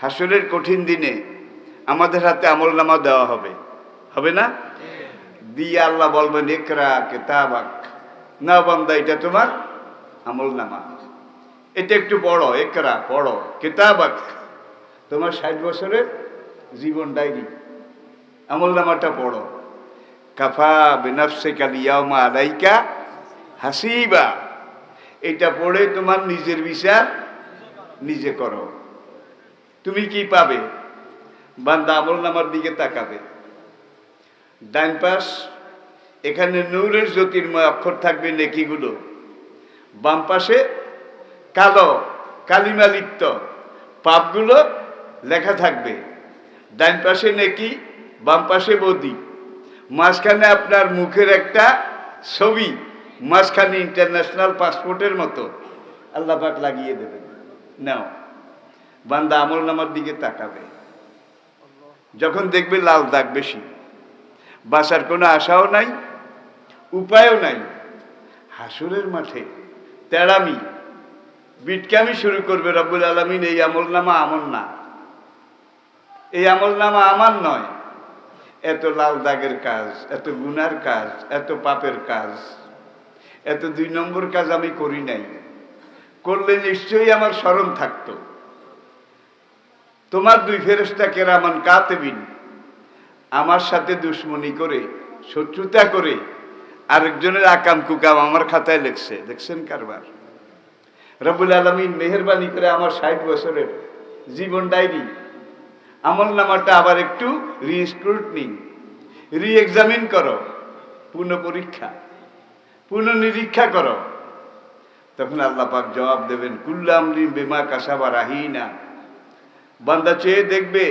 হাসরের কঠিন দিনে আমাদের হাতে আমল নামা দেওয়া হবে। হবে না? দিয়ে আল্লাহ বলবেন একরা কেতাবাক। না বান্দা, এটা তোমার আমল নামা এটা একটু বড় একরা পড়ো। কেতাবাক, তোমার ষাট বছরের জীবন ডায়েরি। আমল নামাটা পড়ো। কাফা বেনাফসে কালিয়ামা আলাইকা হাসিবা। এটা পড়ে তোমার নিজের বিচার নিজে করো। তুমি কি পাবে? বান্দা আমল নামার দিকে তাকাবে। ডাইন পাশ, এখানে নূরের জ্যোতির্ময় অক্ষর থাকবে নেকিগুলো। বাম পাশে কালো, কালিমালিপ্ত পাপগুলো লেখা থাকবে। ডাইন পাশে নেকি, বাম পাশে বদি। মাঝখানে আপনার মুখের একটা ছবি, মাঝখানে ইন্টারন্যাশনাল পাসপোর্টের মতো। আল্লাহ পাক লাগিয়ে দেবেন। নাও। বান্দা আমল নামার দিকে তাকাবে। যখন দেখবে লাল দাগ বেশি। বাসার কোনো আশাও নাই, উপায়ও নাই। হাসুরের মাঠে তেড়ামি, বিটকামি শুরু করবে রব্বুল আলমিন, এই আমল নামা আমল না। এই আমল নামা আমার নয়। এত লাল দাগের কাজ, এত গুনার কাজ, এত পাপের কাজ, এত দুই নম্বর কাজ আমি করি নাই। করলে নিশ্চয়ই আমার স্মরণ থাকতো। তোমার দুই ফেরেস্তা কেরামান কাতেবিন, আমার সাথে দুশ্মনী করে, শত্রুতা করে, আরেকজনের আকাম কুকাম আমার খাতায় লেখছে। দেখছেন কারবার? রবুল আলমিন মেহরবানি করে আমার ষাট বছরের জীবন ডায়েরি। আমল নামাটা আবার একটু রিস্ক্রুটনিং রি এক্সামিন করো পুনঃ পরীক্ষা পুনঃনিরীক্ষা করো। তখন আল্লাহ পাক জবাব দেবেন কুল্লাম বেমা কাসাবা রাহিনা বান্দা চেয়ে দেখবে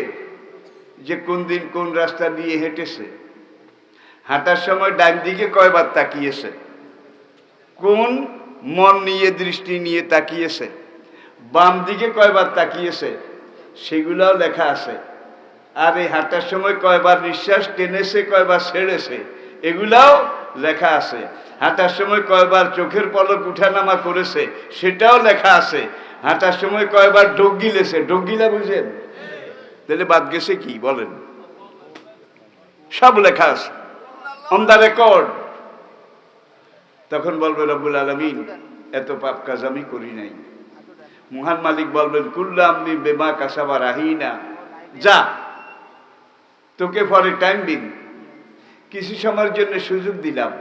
যে কোন দিন কোন রাস্তা দিয়ে হেঁটেছে। হাঁটার সময় ডান দিকে কয়বার তাকিয়েছে? কোন মন নিয়ে, দৃষ্টি নিয়ে তাকিয়েছে? বাম দিকে কয়বার তাকিয়েছে? সেগুলাও লেখা আছে। আর এই হাঁটার সময় কয়বার নিঃশ্বাস টেনেছে, কয়বার ছেড়েছে, এগুলাও লেখা আছে। হাঁটার সময় কয়বার চোখের পলক উঠানামা করেছে, সেটাও লেখা আছে। হাঁটার সময় কয়বার ডোক গিলেছে? ডোক গিলা বুঝেন? তাহলে বাদ গেছে কি? বলেন। সব লেখা আছে। অন দ্য রেকর্ড তখন বলবে, রব্বুল আলমিন, এত পাপ কাজ আমি করি নাই। মহান মালিক বলবেন কুল্লা আমি বেমা কাসাবা রাহিনা। যা। তোকে ফর টাইম দিন কিছু সময়ের জন্য সুযোগ দিলাম।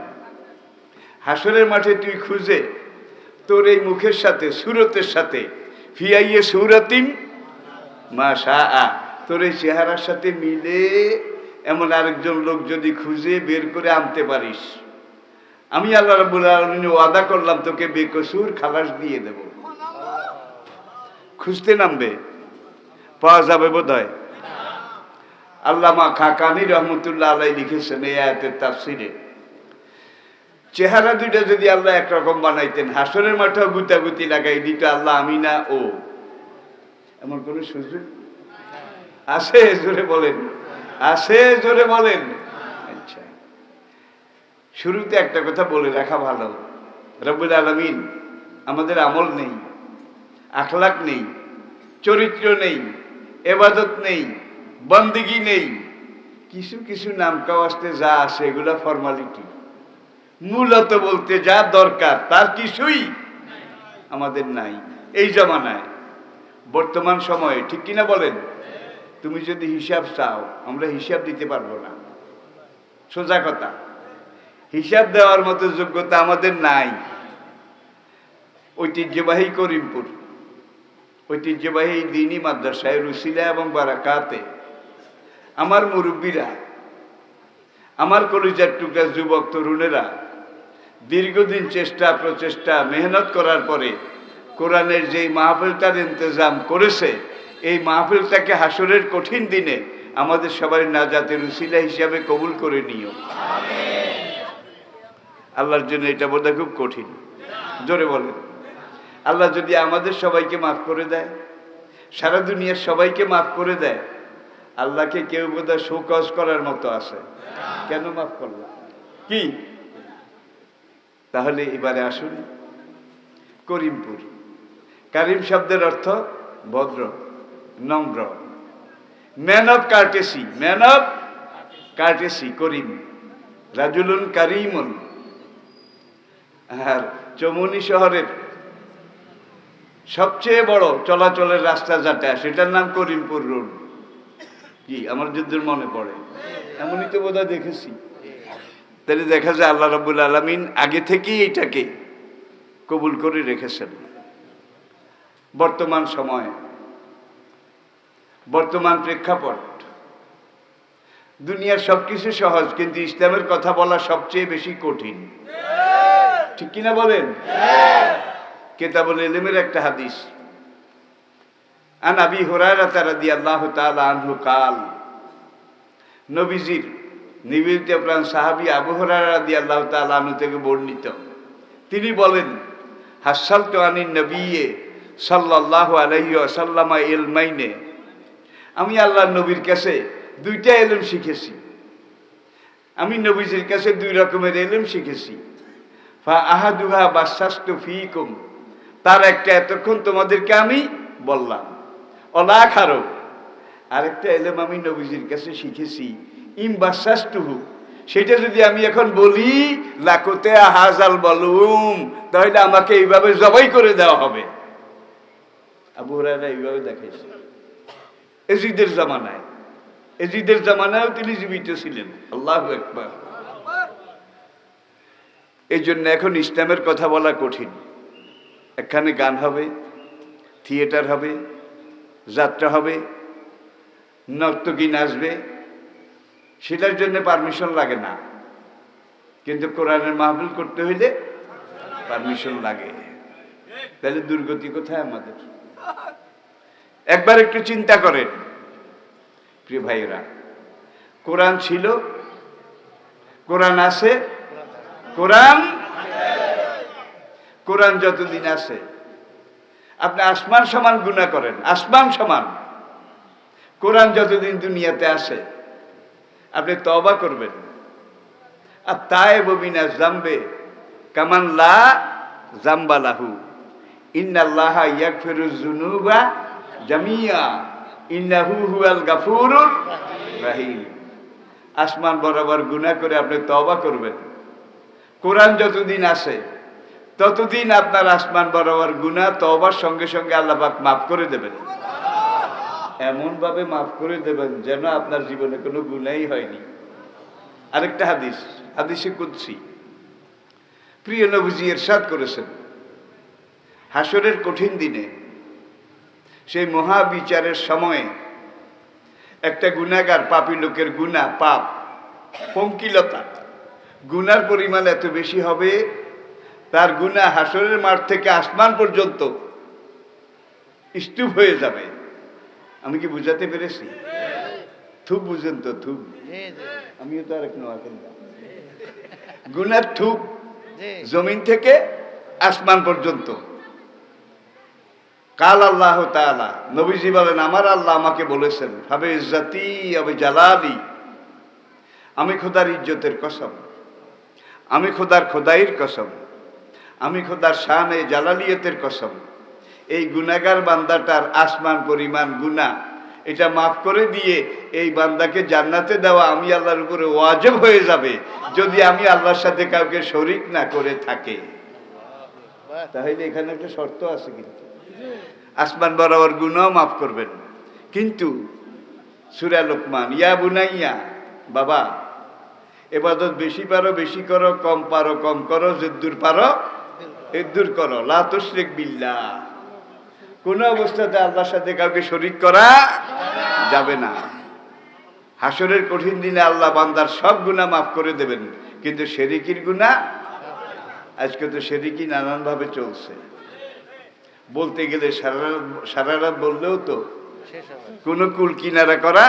হাসরের মাঠে তুই খুঁজে তোর এই মুখের সাথে, সুরতের সাথে। ফিয়াইয়ে সুরতিম মা শাহ তোর এই চেহারার সাথে মিলে এমন আরেকজন লোক যদি খুঁজে বের করে আনতে পারিস। আমি আল্লাহ রাবুল আলমিন ওয়াদা করলাম তোকে বেকসুর খালাস দিয়ে দেব। খুঁজতে নামবে? পাওয়া যাবে বোধ হয় আল্লামা খাকানি রহমতুল্লাহ আলাই লিখেছেন এই আয়াতের তাফসিরে। চেহারা দুইটা যদি আল্লাহ একরকম বানাইতেন, হাসরের মাঠেও গুতাগুতি লাগাই দিত, আল্লাহ আমি না, ও। এমন কোন সুযোগ? আছে জোরে বলেন। আছে জোরে বলেন। আচ্ছা। শুরুতে একটা কথা বলে রাখা ভালো। রব্বুল আলমিন, আমাদের আমল নেই, আখলাক নেই, চরিত্র নেই, এবাদত নেই, বন্দিগি নেই। কিছু কিছু নাম কাওয়াজতে যা আসে, এগুলা ফর্মালিটি মূলত বলতে যা দরকার, তার কিছুই আমাদের নাই। এই জমানায়, বর্তমান সময়ে, ঠিক কিনা বলেন? তুমি যদি হিসাব চাও, আমরা হিসাব দিতে পারব না। সোজা কথা, হিসাব দেওয়ার মতো যোগ্যতা আমাদের নাই। ঐতিহ্যবাহী করিমপুর, ঐতিহ্যবাহী দিনী মাদ্রাসায় রুসিলা এবং বারাকাতে, আমার মুরব্বীরা, আমার কলিজার টুকরা যুবক তরুণেরা দীর্ঘদিন চেষ্টা, প্রচেষ্টা, মেহনত করার পরে কোরআনের যেই মাহফিলটার ইন্তজাম করেছে, এই মাহফিলটাকে হাসরের কঠিন দিনে আমাদের সবার না নাজাতের উসিলা হিসাবে কবুল করে নিও। আল্লাহর জন্য এটা বোধহয় খুব কঠিন। জোরে বলেন। আল্লাহ যদি আমাদের সবাইকে মাফ করে দেয়, সারা দুনিয়ার সবাইকে মাফ করে দেয়, আল্লাহকে কেউ বোধহয় শোকজ করার মতো আছে। কেন মাফ করলাম কি? তাহলে এবারে আসুন। করিমপুর। কারিম শব্দের অর্থ ভদ্র, নম্র। Man of courtesy, man of courtesy, করিম। রাজুলুন কারিমুন। আর চমুনি শহরের সবচেয়ে বড় চলাচলের রাস্তা যেটা, সেটার নাম করিমপুর রোড। কি আমার যুদ্ধের মনে পড়ে। এমনই তো বোধহয় দেখেছি। তাহলে দেখা যায় আল্লাহ রবুল আলমিন আগে থেকেই এটাকে কবুল করে রেখেছেন। বর্তমান সময়ে, বর্তমান প্রেক্ষাপট, দুনিয়ার সবকিছু সহজ, কিন্তু ইসলামের কথা বলা সবচেয়ে বেশি কঠিন। ঠিক কিনা বলেন? কেতাবুল ইলমের একটা হাদিস। আন আবি হুরায়রা রাদিয়াল্লাহু তাআলা আনহু কাল, নবীজির নিবেদিত প্রাণ সাহাবী আবু হুরায়রা রাদিয়াল্লাহু তাআলা আনহু থেকে বর্ণিত। তিনি বলেন হাসাল তো আনিন নবিয়ে আলাইহি ওয়াসাল্লামা ইলমাইনে। আমি আল্লাহ নবীর কাছে দুইটা এলম শিখেছি। আমি নবীজির কাছে দুই রকমের এলম শিখেছি। ফা আহাদুহা বাসাস্তু ফিকুম। তার একটা এতক্ষণ তোমাদেরকে আমি বললাম। অলাখ আরও আরেকটা এলেম আমি নবীজির কাছে শিখেছি। ইম বাসাস্তুহু। সেটা যদি আমি এখন বলি, লাকোতে হাজাল বলুম, তাহলে আমাকে এইভাবে জবাই করে দেওয়া হবে। আবু এইভাবে দেখাইছে। এজিদের জামানায়। এজিদের জামানায়ও তিনি জীবিত ছিলেন। আল্লাহ একবার এই জন্য এখন ইসলামের কথা বলা কঠিন। এখানে গান হবে, থিয়েটার হবে, যাত্রা হবে, নর্তকী নাচবে সেটার জন্য পারমিশন লাগে না। কিন্তু কোরআনের মাহফিল করতে হইলে পারমিশন লাগে। তাহলে দুর্গতি কোথায় আমাদের? একবার একটু চিন্তা করেন, প্রিয় ভাইয়েরা। কোরআন ছিল, কোরআন আছে, কোরআন কোরআন যতদিন আছে। আপনি আসমান সমান গুণা করেন, আসমান সমান। কোরআন যতদিন দুনিয়াতে আসে আপনি তবা করবেন। আর তাই ববিনা জাম্বে কামান লা জাম্বা লাহু। ইন্নাল্লাহা ইয়াগফিরু যুনুবা জামিয়া। ইন্নাহু হুয়াল গাফুরুর রাহিম। আসমান বরাবর গুনাহ করে আপনি তওবা করবেন। কোরআন যতদিন আসে ততদিন আপনার আসমান বরাবর গুনাহ তওবার সঙ্গে সঙ্গে আল্লাহ মাফ করে দেবেন। এমন ভাবে মাফ করে দেবেন যেন আপনার জীবনে কোনো গুণাই হয়নি। আরেকটা হাদিস, হাদিসে কুদ্সি। প্রিয় নবীজি এরশাদ করেছেন। হাসরের কঠিন দিনে সেই মহাবিচারের সময়ে একটা গুণাগার পাপী লোকের গুণা পাপ পঙ্কিলতা গুনার পরিমাণ এত বেশি হবে, তার গুণা হাসরের মাঠ থেকে আসমান পর্যন্ত স্তূপ হয়ে যাবে। আমি কি বুঝাতে পেরেছি? থুপ বুঝেন তো থুপ আমিও তো আর এক গুনার থুপ জমিন থেকে আসমান পর্যন্ত। কাল আল্লাহ তাআলা নবীজি বলেন আমার আল্লাহ আমাকে বলেছেন ভাবে ইজ্জাতি হবে জালালি আমি খোদার ইজ্জতের কসম আমি খোদার খোদাইর কসম আমি খোদার শানে জালালিয়তের কসম এই গুনাগার বান্দাটার আসমান পরিমাণ গুনাহ। এটা মাফ করে দিয়ে এই বান্দাকে জান্নাতে দেওয়া আমি আল্লাহর উপরে ওয়াজব হয়ে যাবে যদি আমি আল্লাহর সাথে কাউকে শরিক না করে থাকে। তাহলে এখানে একটা শর্ত আছে কিন্তু। আসমান বরাবর গুনাও মাফ করবেন। কিন্তু সুরা লোকমান, ইয়া বুনাইয়া, বাবা, এবাদত বেশি পারো, বেশি করো, কম পারো, কম করো, যদ্দুর পারো এদ্দুর করো। লা তুশরিক বিল্লাহ। কোন অবস্থাতে আল্লাহর সাথে কাউকে শরিক করা যাবে না। হাসরের কঠিন দিনে আল্লাহ বান্দার সব গুণা মাফ করে দেবেন, কিন্তু শেরিকির গুণা আজকে তো শেরিকি নানানভাবে চলছে। বলতে গেলে সারা রাত বললেও তো কোনো কুল কিনারা করা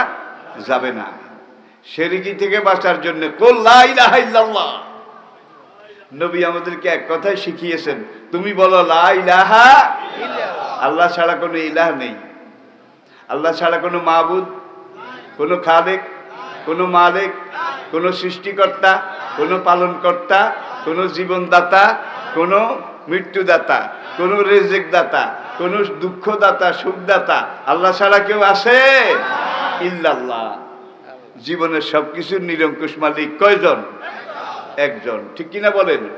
যাবে না। শেরিকি থেকে বাঁচার জন্য নবী আমাদেরকে এক কথাই শিখিয়েছেন, তুমি বলো লা ইলাহা আল্লাহ ছাড়া কোনো ইলাহ নেই। আল্লাহ ছাড়া কোনো মাহবুদ কোনো খালেক, কোনো মালিক, কোনো সৃষ্টিকর্তা, কোনো পালনকর্তা, কোনো জীবনদাতা, কোনো মৃত্যুদাতা, কোনো রেজেক দাতা কোন দুঃখদাতা, সুখদাতা আল্লাহ ছাড়া কেউ আছে? ইল্লাল্লাহ। জীবনের সবকিছুর নিরঙ্কুশ মালিক কয়জন? একজন। ঠিক কিনা বলেন?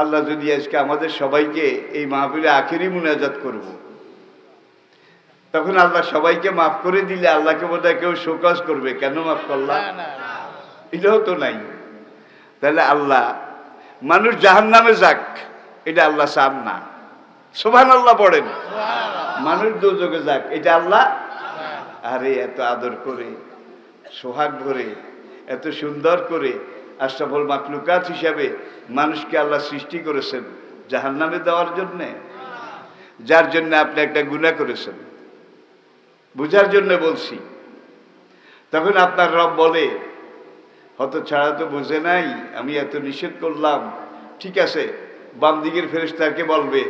আল্লাহ যদি আজকে আমাদের সবাইকে এই মাহফিলে আখেরি মুনাজাত করব। তখন আল্লাহ সবাইকে মাফ করে দিলে আল্লাহকে বোধহয় কেউ শোকজ করবে। কেন মাফ করলাম এটাও তো নাই। তাহলে আল্লাহ মানুষ জাহান নামে যাক এটা আল্লাহ চান না। সোভান আল্লাহ পড়েন মানুষ দুযোগে যাক এটা আল্লাহ? আরে এত আদর করে সোহাগ ধরে এত সুন্দর করে আশরাফুল মাকলুকাত হিসাবে মানুষকে আল্লাহ সৃষ্টি করেছেন জাহান নামে দেওয়ার জন্যে। যার জন্য আপনি একটা গুণা করেছেন। বুঝার জন্য বলছি। তখন আপনার রব বলে, হত ছাড়া তো বুঝে নাই, আমি এত নিষেধ করলাম। ঠিক আছে, বাম দিকের ফেরেস্তাকে বলবে,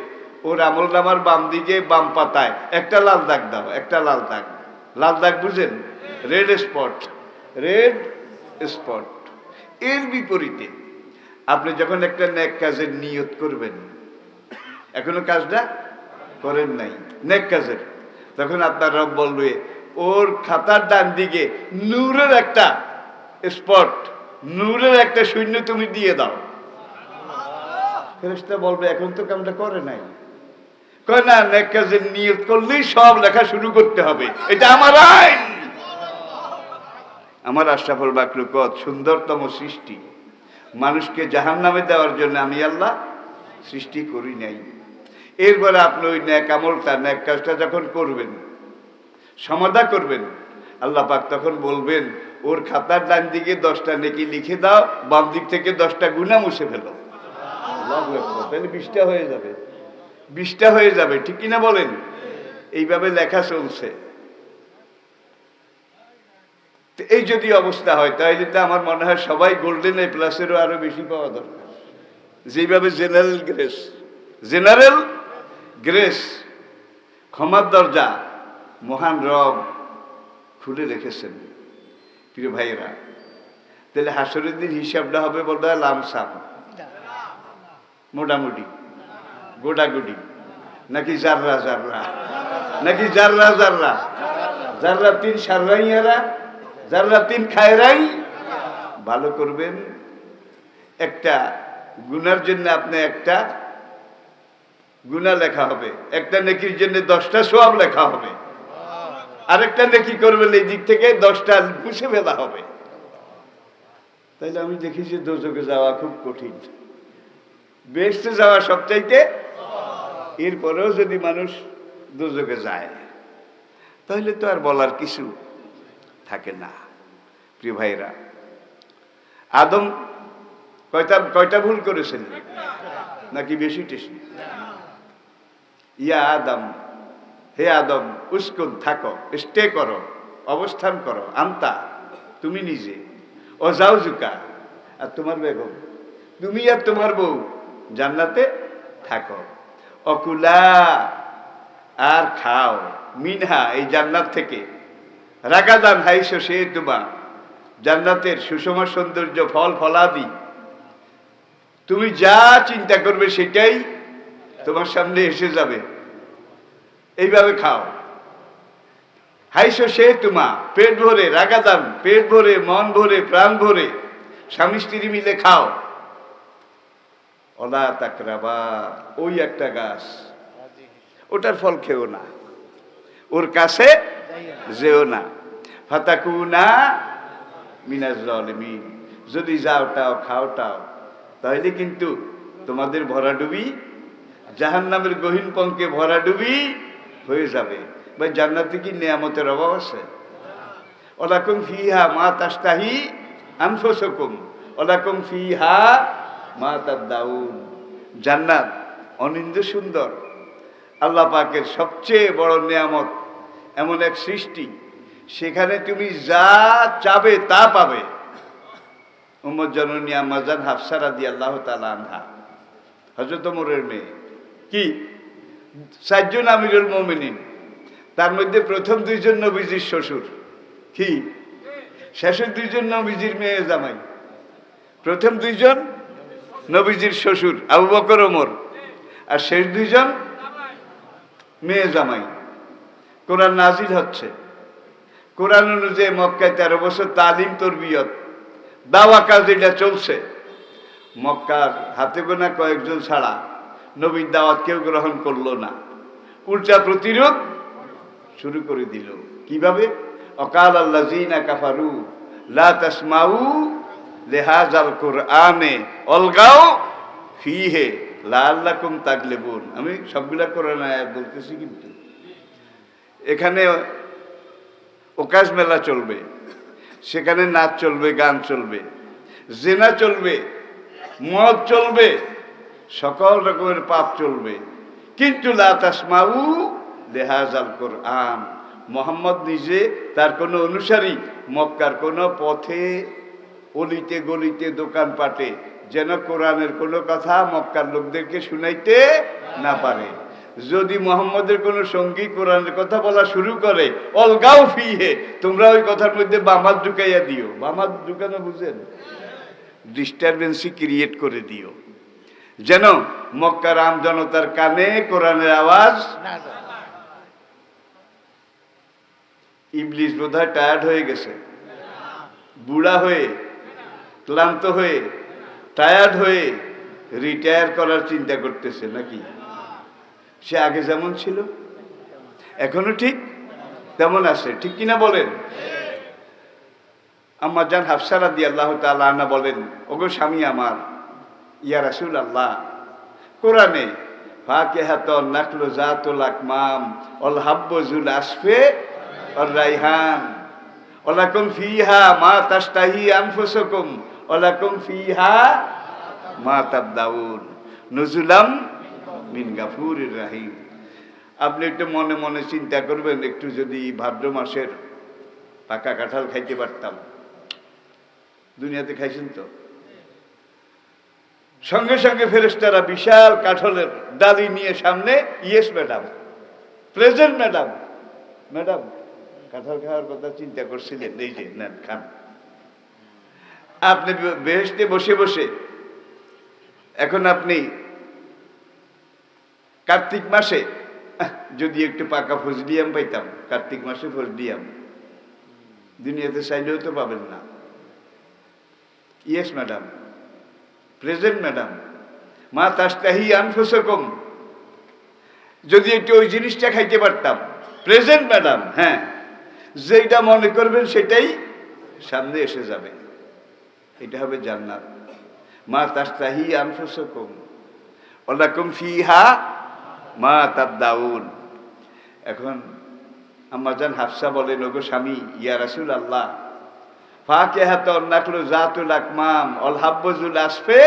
ওর আমল নামার বাম দিকে বাম পাতায় একটা লাল দাগ দাও, একটা লাল দাগ। লাল দাগ বুঝেন? Red spot red spot. এর বিপরীতে আপনি যখন একটা ন্যাক কাজের নিয়ত করবেন, এখনও কাজটা করেন নাই নেক কাজের, তখন আপনার রব বলবে, ওর খাতার ডান দিকে নূরের একটা স্পট, নূরের একটা শূন্য তুমি দিয়ে দাও। ফেরেশতা বলবে, এখন তো কামটা করে নাই। কয় না নেক কাজের নিয়ত করলেই সব লেখা শুরু করতে হবে, এটা আমার আইন। আমার আশরাফুল বাকলুকত সুন্দরতম সৃষ্টি। মানুষকে জাহান নামে দেওয়ার জন্য আমি আল্লাহ সৃষ্টি করি নাই। এরপরে আপনি ওই ন্যাক আমলটা ন্যাক কাজটা যখন করবেন, সমাধা করবেন, আল্লাহ পাক তখন বলবেন, ওর খাতার ডান দিকে দশটা নেকি লিখে দাও, বাম দিক থেকে দশটা গুণা মুছে ফেলো। তাহলে বিশটা হয়ে যাবে। বিশটা হয়ে যাবে, ঠিক কিনা বলেন? এইভাবে লেখা চলছে। এই যদি অবস্থা হয়, তাহলে তো আমার মনে হয় সবাই গোল্ডেন এ প্লাসেরও আরও বেশি পাওয়া দরকার। যেভাবে জেনারেল গ্রেস জেনারেল গ্রেস ক্ষমার দরজা, মহান রব খুলে রেখেছেন, প্রিয় ভাইয়েরা। তাহলে হাসরের দিন হিসাবটা হবে বলতে হয় লামসাম মোটামুটি, গোটাগুটি। নাকি জাররা জাররা। নাকি জাররা জাররা। জাররা তিন সাররাইয়ারা জাররা তিন খায় খায়রাই ভালো করবেন। একটা গুনার জন্য আপনি একটা গুণা লেখা হবে। একটা নেকির জন্য দশটা সোয়াব লেখা হবে। আরেকটা নেকি করবেন এই দিক থেকে দশটা মুছে ফেলা হবে। তাইলে আমি দেখি যে দোজকে যাওয়া খুব কঠিন। বেসতে যাওয়া সবচাইতে এরপরেও যদি মানুষ দুযোগে যায় তাহলে তো আর বলার কিছু থাকে না। প্রিয় ভাইরা আদম কয়টা কয়টা ভুল করেছেন? নাকি বেশি টেশি? ইয়া আদম, হে আদম, উস্কুন, থাকো স্টে করো, অবস্থান করো, আন্তা, তুমি নিজে, ও যাও জুকা, আর তোমার বেগম, তুমি আর তোমার বউ জান্নাতে থাকো। অকুলা, আর খাও, মিনহা, এই জান্নাত থেকে রাগাদান হাইসো সে তোমা জান্নাতের সুষম সৌন্দর্য ফল ফলাদি। তুমি যা চিন্তা করবে সেটাই তোমার সামনে এসে যাবে। এইভাবে খাও। হাইসো সে তোমা পেট ভরে রাগাদান, পেট ভরে, মন ভরে, প্রাণ ভরে, স্বামী স্ত্রী মিলে খাও। অলা তাকরাবা, ওই একটা গাছ, ওটার ফল খেও না। ওর কাছে যেও না। ফাতাকু না মিনাজ যদি যাওটাও খাওটাও তাহলে কিন্তু তোমাদের ভরাডুবি জাহান নামের গহীন পঙ্কে ভরাডুবি হয়ে যাবে। ভাই, জান্নাতে কি নিয়ামতের অভাব আছে? ওলাকুম ফিহা মা তাস্তাহি আনফসকুম। ওলাকুম ফিহা মা তাদ্দাউন। জান্নাত অনিন্দ সুন্দর। আল্লাহ পাকের সবচেয়ে বড় নিয়ামত এমন এক সৃষ্টি। সেখানে তুমি যা চাবে তা পাবে। উম্মদ জননী আম্মাজান হাফসারা দি আল্লাহ তালা আনহা। হজরত মোরের মেয়ে। কি? চারজন আমিরুল মোমিনিন। তার মধ্যে প্রথম দুইজন নবীজির শ্বশুর। কি? শেষের দুইজন নবীজির মেয়ে জামাই। প্রথম দুইজন নবীজির শ্বশুর, আবু বকর, ওমর। আর শেষ দুইজন মেয়ে জামাই। কোরআন নাজির হচ্ছে। কোরআন অনুযায়ী মক্কায় তেরো বছর তালিম তরবিয়ত, দাওয়া কাজ এটা চলছে। মক্কার হাতে গোনা কয়েকজন ছাড়া নবীর দাওয়াত কেউ গ্রহণ করল না। উল্টা প্রতিরোধ শুরু করে দিল। কীভাবে? অকাল আল্লাহ জিনা কাফারু, লা তাসমাউ লেহাজাল কোরআনে, অলগাও ফিহে লাল্লাকুম তাগলেবুন। আমি সবগুলা কোরআন আয়াত বলতেছি কিন্তু। এখানে ওকাশ মেলা চলবে, সেখানে নাচ চলবে, গান চলবে, জেনা চলবে, মদ চলবে, সকল রকমের পাপ চলবে। কিন্তু লাতাসমাউ লেহাজাল কোরআন, মোহাম্মদ নিজে তার কোনো অনুসারী মক্কার কোনো পথে, অলিতে গলিতে, দোকানপাটে যেন কোরআনের কোনো কথা মক্কার লোকদেরকে শুনাইতে না পারে। যদি মোহাম্মদের কোনো সঙ্গী কোরআনের কথা বলা শুরু করে অলগাও ফিহে, তোমরা ওই কথার মধ্যে বামাত ঢুকাইয়া দিও। বামাত ঢুকানো বুঝেন? ডিস্টারবেন্সি ক্রিয়েট করে দিও। যেন মক্কার আম জনতার কানে কোরআনের আওয়াজ ইবলিশ বোধহয় টায়ার্ড হয়ে গেছে। বুড়া হয়ে, ক্লান্ত হয়ে টায়ার্ড হয়ে রিটায়ার করার চিন্তা করতেছে নাকি? সে আগে যেমন ছিল, এখনও ঠিক তেমন আছে। ঠিক কিনা বলেন? আমার যান হাফসারা দিয়ে আল্লাহ তালা বলেন, ওগো স্বামী আমার, ইয়া রাসুল আল্লাহ কোরআনে ফাকে হাত নাকলো জাতুল আকমাম অল হাব্বজুল আসফে অল রাইহান ওলাকুম ফিহা মা তাস্তাহি আনফুসকুম ওলাকুম ফিহা মা তাদ্দাউন নজুলাম মিন গাফুরির রাহিম। আপনি একটু মনে মনে চিন্তা করবেন, একটু যদি ভাদ্র মাসের পাকা কাঁঠাল খাইতে পারতাম। দুনিয়াতে খাইছেন তো? সঙ্গে সঙ্গে ফেরেস্তারা বিশাল কাঠলের ডালি নিয়ে সামনে, yes madam, present madam madam, কাঁঠাল খাওয়ার কথা চিন্তা করছিলেন, এই যে, নেন, খান। আপনি বেহেস্তে বসে বসে এখন আপনি কার্তিক মাসে যদি একটু পাকা ফজলিয়াম পাইতাম, কার্তিক মাসে ফজলিয়াম দুনিয়াতে চাইলেও তো পাবেন না। ইয়েস ম্যাডাম প্রেজেন্ট ম্যাডাম মা তাস্তাহি আনফুসকম। যদি একটু ওই জিনিসটা খাইতে পারতাম। প্রেজেন্ট ম্যাডাম হ্যাঁ। যেটা মনে করবেন সেটাই সামনে এসে যাবে। এটা হবে জান্নাত। মা তাস্তাহি আনফুসকম। ওলাকুম ফিহা মা তার দাউন এখন আম্মাজান হাফসা বলেন, ওগো স্বামী, ইয়া রাসুল আল্লাহ ফাকে হাত নাকলু জাতুল আকমাম, অল হাব্বজুল আসফে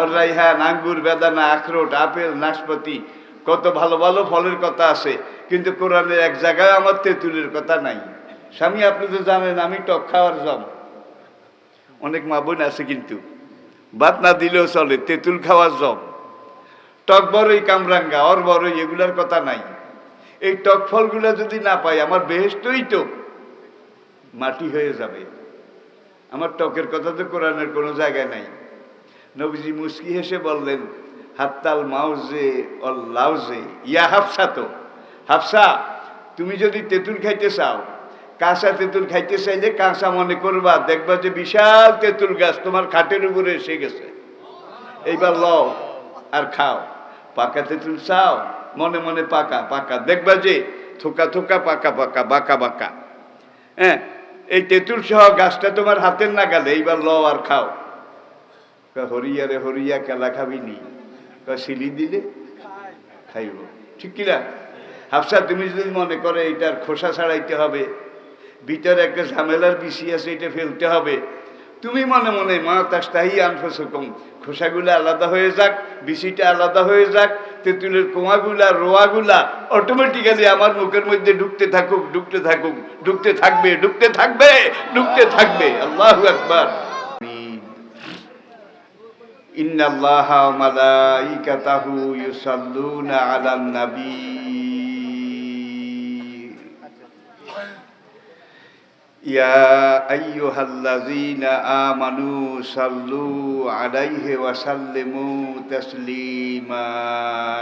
অল রাইহান আঙ্গুর, বেদানা, আখরোট, আপেল, নাশপাতি, কত ভালো ভালো ফলের কথা আছে, কিন্তু কোরআনের এক জায়গায় আমার তেঁতুলের কথা নাই। স্বামী, আপনি তো জানেন, আমি টক খাওয়ার জম। অনেক মা বোন আছে কিন্তু ভাত না দিলেও চলে, তেঁতুল খাওয়ার জম। টক বড়ই কামরাঙ্গা, অর বড়ই এগুলার কথা নাই। এই টক ফলগুলো যদি না পাই, আমার বেহেস্তই তো মাটি হয়ে যাবে। আমার টকের কথা তো কোরআনের কোনো জায়গায় নাই। নবীজি মুস্কি হেসে বললেন, হাত্তাল মাউজে অল লাউজে, ইয়া হাফসা তো। হাফসা, তুমি যদি তেঁতুল খাইতে চাও, কাঁচা তেঁতুল খাইতে চাইলে কাঁচা মনে করবা, দেখবা যে বিশাল তেঁতুল গাছ তোমার খাটের উপরে এসে গেছে। এইবার লও আর খাও। পাকা তেঁতুল চাও? মনে মনে পাকা পাকা। দেখবা যে থোকা থোকা, পাকা পাকা, বাঁকা বাঁকা। হ্যাঁ এই তেঁতুল সহ গাছটা তোমার হাতের নাগালে, এইবার লও আর খাও। হরিয়া রে হরিয়া কেলা খাবি নি? সিলি দিলে? খাইব। ঠিক কিনা হাফসা, তুমি যদি মনে করে এটার খোসা ছাড়াইতে হবে, ভিতরে একটা ঝামেলার বিসি আছে, এটা ফেলতে হবে। তুমি মনে মনে, মা, তাস্তাহি আনফসকম খোসাগুলো আলাদা হয়ে যাক বিসিটা আলাদা হয়ে যাক, তেঁতুলের কোমাগুলা রোয়াগুলা অটোমেটিক্যালি আমার মুখের মধ্যে ঢুকতে থাকুক ঢুকতে থাকুক, ঢুকতে থাকবে ঢুকতে থাকবে ঢুকতে থাকবে। আল্লাহ একবার ইন্নাল্লাহ মালাইকাতাহু ইউসাল্লুনা আলান নাবী يا أيها الذين آمنوا صلوا عليه وسلموا تسليما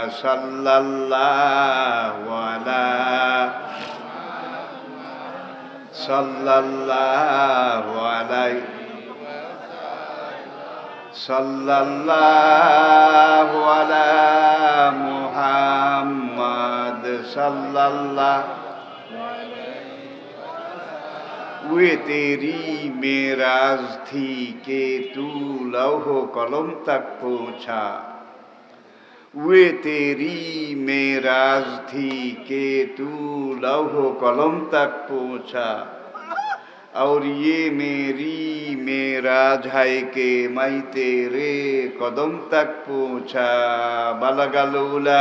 صلى الله على صلى الله عليه صلى الله على محمد صلى الله वे तेरी मेराज थी के तू लौह कलम तक पहुंचा वे तेरी मेराज थी के तू लौह कलम तक पहुंचा और ये मेरी मेराज है के मैं तेरे कदम तक पहुंचा बलगलूला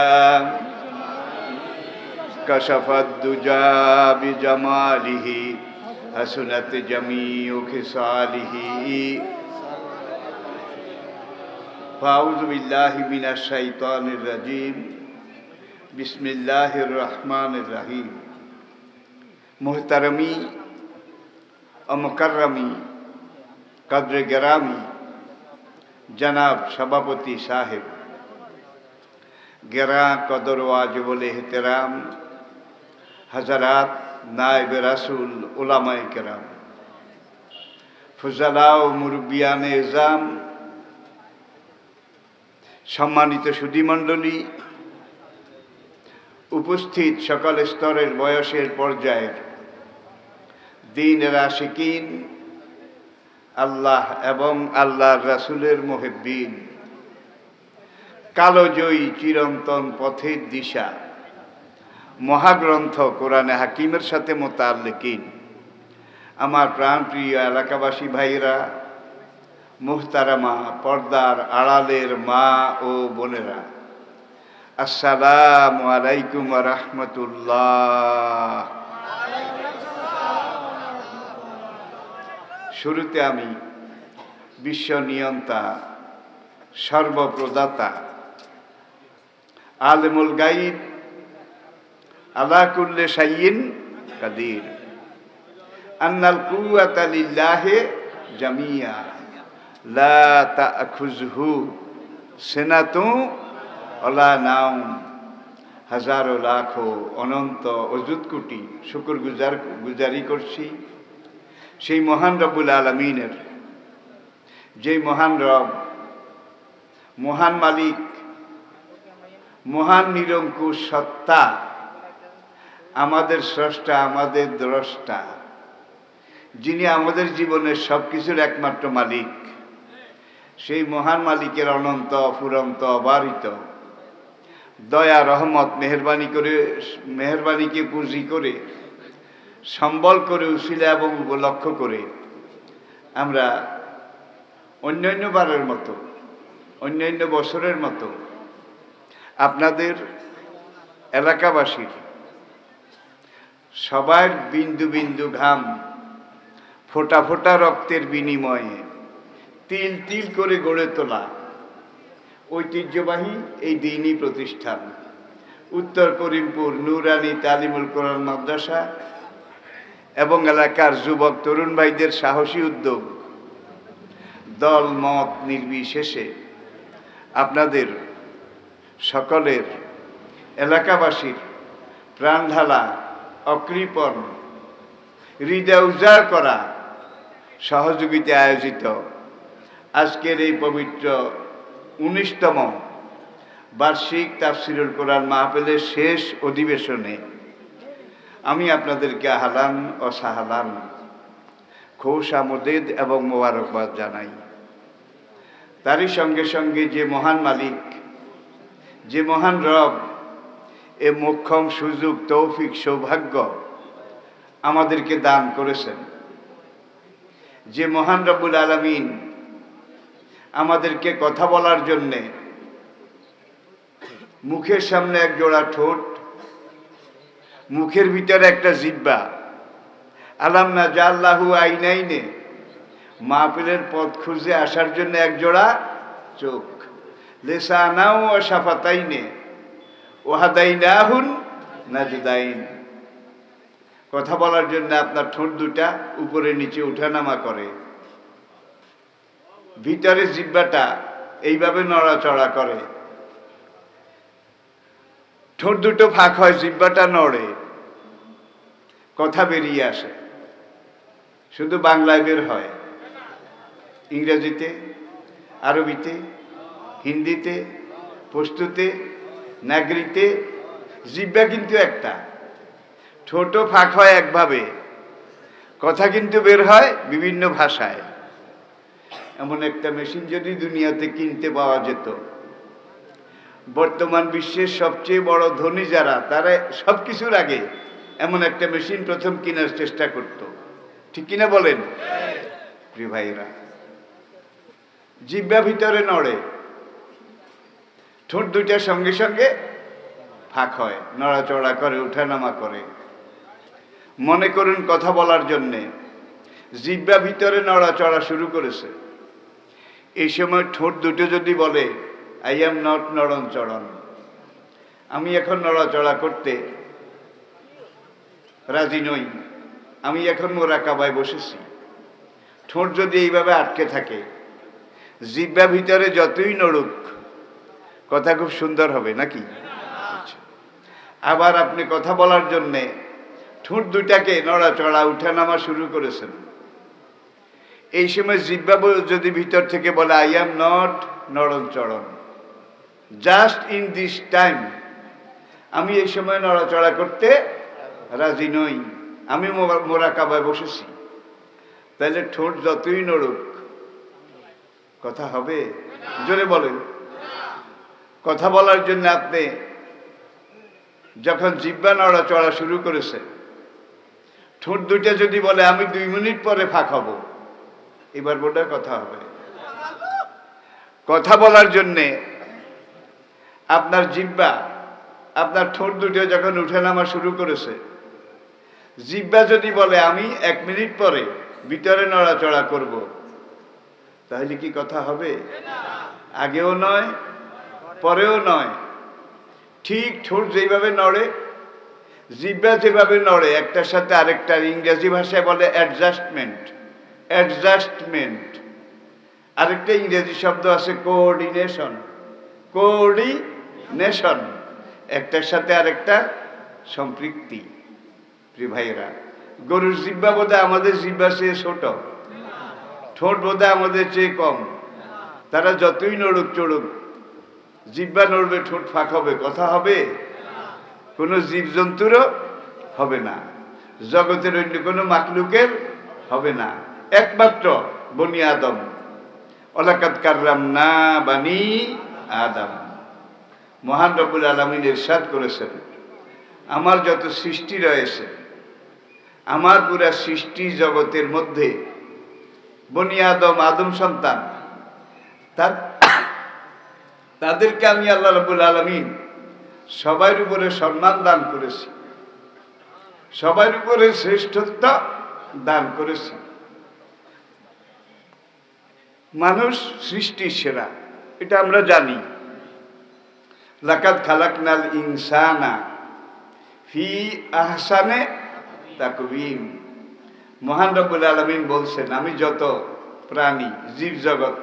कशफत दुजा बिजमालिही حسنت جميع خصاله فأعوذ بالله من الشيطان الرجيم بسم الله الرحمن الرحيم محترمی و مکرمی قدر گرامی جناب সভাপতি صاحب گران قدر واجب الاحترام حضرات নায়বে রাসুল ওলামাই কেরাম। ফুজালাও মুরব্বিয়ানে এজাম সম্মানিত সুদীমণ্ডলী উপস্থিত সকল স্তরের বয়সের পর্যায়ের দিন রাশিকিন, আল্লাহ এবং আল্লাহর রাসুলের মোহেব্বিন, কালোজয়ী চিরন্তন পথের দিশা। মহাগ্রন্থ কোরআনে হাকিমের সাথে মোতাল্লিকিন। আমার প্রাণপ্রিয় এলাকাবাসী ভাইরা মুহতারামা, পর্দার আড়ালের মা ও বোনেরা, আসসালাম আলাইকুম রহমতুল্লাহ। শুরুতে আমি বিশ্ব নিয়ন্তা, সর্বপ্রদাতা, আলেমুল গাইব আলা কুল্লে সাইয়িন কাদির। আন্নাল কুওয়াতা লিল্লাহি জামিয়া। লা তাখুযহু সিনাতু ওয়ালা নাওম। হাজারো লাখো অনন্ত অযুত কোটি শুকর গুজার গুজারি করছি। সেই মহান রব্বুল আলমিনের, যেই মহান রব, মহান মালিক, মহান নিরঙ্কুশ সত্তা আমাদের স্রষ্টা, আমাদের দ্রষ্টা, যিনি আমাদের জীবনের সব কিছুর একমাত্র মালিক, সেই মহান মালিকের অনন্ত, অফুরন্ত, অবারিত দয়া, রহমত, মেহরবানি করে, মেহরবানিকে পুঁজি করে, সম্বল করে, উশিলা এবং উপলক্ষ করে আমরা অন্যান্য বারের মতো অন্যান্য বছরের মতো আপনাদের এলাকাবাসীর সবার বিন্দু বিন্দু ঘাম, ফোটা ফোটা রক্তের বিনিময়ে, তিল তিল করে গড়ে তোলা। ঐতিহ্যবাহী এই দিনই প্রতিষ্ঠান। উত্তর করিমপুর নুরানি তালিমুল কোরআন মাদ্রাসা এবং এলাকার যুবক তরুণ ভাইদের সাহসী উদ্যোগ। দল, মত নির্বিশেষে আপনাদের সকলের, এলাকাবাসীর প্রাণঢালা অকৃপণ, হৃদয় উজাড় করা সহযোগিতা আয়োজিত। আজকের এই পবিত্র উনিশতম বার্ষিক তাফসিরুল কোরআন মাহফিলের শেষ অধিবেশনে আমি আপনাদেরকে আহলান ও সাহালান, খোশ আমদেদ এবং মোবারকবাদ জানাই। তারই সঙ্গে সঙ্গে যে মহান মালিক, যে মহান রব এ মোক্ষম সুযোগ, তৌফিক, সৌভাগ্য আমাদেরকে দান করেছেন। যে মহান রব্বুল আলমিন আমাদেরকে কথা বলার জন্যে মুখের সামনে এক জোড়া ঠোঁট, মুখের ভিতরে একটা জিব্বা আলাম না জাল্লাহু আইনাইনে, মাহফিলের পথ খুঁজে আসার জন্য এক জোড়া চোখ, লেসানাও সাফাতাইনে ওহাদাইনাহুন কথা বলার জন্য আপনার ঠোঁট দুটা উপরে নিচে উঠানামা করে। ভিতরে জিব্বাটা এইভাবে নড়াচড়া করে। ঠোঁট দুটো ফাঁক হয়, জিব্বাটা নড়ে। কথা বেরিয়ে আসে। শুধু বাংলায় বের হয়। ইংরেজিতে, আরবিতে, হিন্দিতে, পস্তুতে নাগরিতে জিব্বা কিন্তু একটা। ছোট ফাঁক হয় একভাবে। কথা কিন্তু বের হয় বিভিন্ন ভাষায়। এমন একটা মেশিন যদি দুনিয়াতে কিনতে পাওয়া যেত। বর্তমান বিশ্বের সবচেয়ে বড় ধনী যারা তারা সব কিছুর আগে এমন একটা মেশিন প্রথম কেনার চেষ্টা করত। ঠিক কিনা বলেন? প্রিয় ভাইরা জিব্বা ভিতরে নড়ে। ঠোঁট দুইটার সঙ্গে সঙ্গে ফাঁক হয়, নড়াচড়া করে, উঠানামা করে। মনে করুন কথা বলার জন্যে, জিব্বা ভিতরে নড়াচড়া শুরু করেছে। এই সময় ঠোঁট দুটো যদি বলে, আই এম নট নড়ন চড়ন আমি এখন নড়াচড়া করতে রাজি নই। আমি এখন মোরাকাবায় বসেছি। ঠোঁট যদি এইভাবে আটকে থাকে, জিব্বা ভিতরে যতই নড়ুক কথা খুব সুন্দর হবে, নাকি? আচ্ছা। আবার আপনি কথা বলার জন্যে ঠোঁট দুটাকে নড়াচড়া, উঠানামা শুরু করেছেন। এই সময় জিব্বা যদি ভিতর থেকে বলে আই এম নট নড়ন চড়ন জাস্ট ইন দিস টাইম আমি এই সময় নড়াচড়া করতে রাজি নই। আমি মোরা- মোরাকাবায় বসেছি। তাহলে ঠোঁট যতই নড়ুক, কথা হবে? জোরে বলেন। কথা বলার জন্য আপনি যখন জিব্বা নড়াচড়া শুরু করেছে ঠোঁট দুইটা যদি বলে আমি দুই মিনিট পরে ফাঁক হব এবার বোধহয় কথা হবে। কথা বলার জন্যে আপনার জিব্বা আপনার ঠোঁট দুটো যখন উঠে নামা শুরু করেছে জিব্বা যদি বলে আমি এক মিনিট পরে ভিতরে নড়াচড়া করব তাহলে কি কথা হবে? আগেও নয় পরেও নয়। ঠিক ঠোঁট যেভাবে নড়ে, জিব্বা যেভাবে নড়ে, একটার সাথে আরেকটার ইংরেজি ভাষায় বলে অ্যাডজাস্টমেন্ট অ্যাডজাস্টমেন্ট আরেকটা ইংরেজি শব্দ আছে কোঅর্ডিনেশন কোঅর্ডিনেশন একটার সাথে আরেকটা সম্পৃক্তি। প্রিয় ভাইয়েরা, গরুর জিব্বা বোধহয় আমাদের জিব্বা চেয়ে ছোট। ঠোঁট বোধহয় আমাদের চেয়ে কম। তারা যতই নড়ুক চড়ুক জিব্বা নড়বে, ঠোঁট ফাঁক হবে, কথা হবে? কোনো জীবজন্তুরও হবে না। জগতের অন্য কোনো মাকলুকের হবে না। একমাত্র বনি আদম। অলাকাত কাররাম না বানি আদম। মহান রবুল আলমিন ইরশাদ করেছেন, আমার যত সৃষ্টি রয়েছে, আমার পুরা সৃষ্টি জগতের মধ্যে বনি আদম আদম সন্তান, তার তাদেরকে আমি আল্লাহ রবুল আলমিন সবার উপরে সম্মান দান করেছি। সবার উপরে শ্রেষ্ঠত্ব দান করেছি। মানুষ সৃষ্টির সেরা, এটা আমরা জানি। লাকাত খালাকনাল ইনসানা ফি আহসানে তাকবিম। মহান রব্বুল আলমিন বলছেন, আমি যত প্রাণী, জীব জগৎ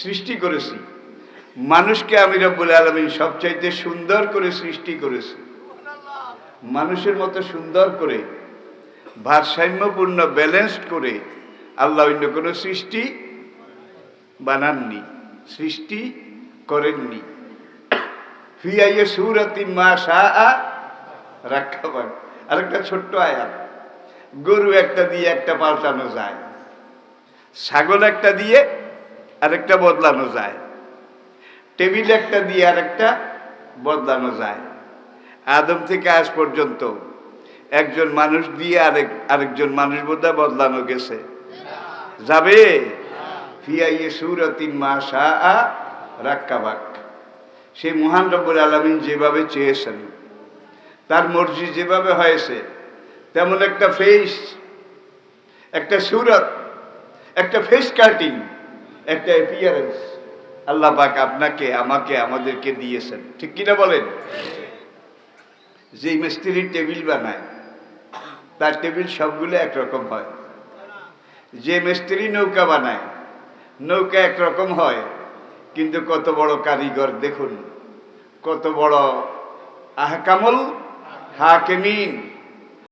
সৃষ্টি করেছি মানুষকে আমি রব্বুল আলমিন সবচাইতে সুন্দর করে সৃষ্টি করেছি। মানুষের মতো সুন্দর করে, ভারসাম্যপূর্ণ ব্যালেন্সড করে আল্লাহ অন্য কোনো সৃষ্টি বানাননি, সৃষ্টি করেননি। ফিয়াইয়ে সুরতি মা শাহ রাখাবান। আরেকটা ছোট্ট আয়াত। গরু একটা দিয়ে একটা পাল্টানো যায়, ছাগল একটা দিয়ে আরেকটা বদলানো যায়। টেবিল একটা দিয়ে আরেকটা বদলানো যায়। আদম থেকে আজ পর্যন্ত একজন মানুষ দিয়ে আরেক, আরেকজন মানুষ বোধহয় বদলানো গেছে। যাবে? সুরতিন মা সেই মহান রব্বুল আলমিন যেভাবে চেয়েছেন, তার মর্জি যেভাবে হয়েছে, তেমন একটা ফেস একটা সুরত, একটা ফেস কাটিং, একটা অ্যাপিয়ারেন্স আল্লাহ পাক আপনাকে, আমাকে, আমাদেরকে দিয়েছেন। ঠিক কিনা বলেন? যেই মিস্ত্রি টেবিল বানায়, তার টেবিল সবগুলো একরকম হয়। যে মিস্ত্রি নৌকা বানায়, নৌকা একরকম হয়, কিন্তু কত বড় কারিগর দেখুন, কত বড় আহকামল হাকেমিন।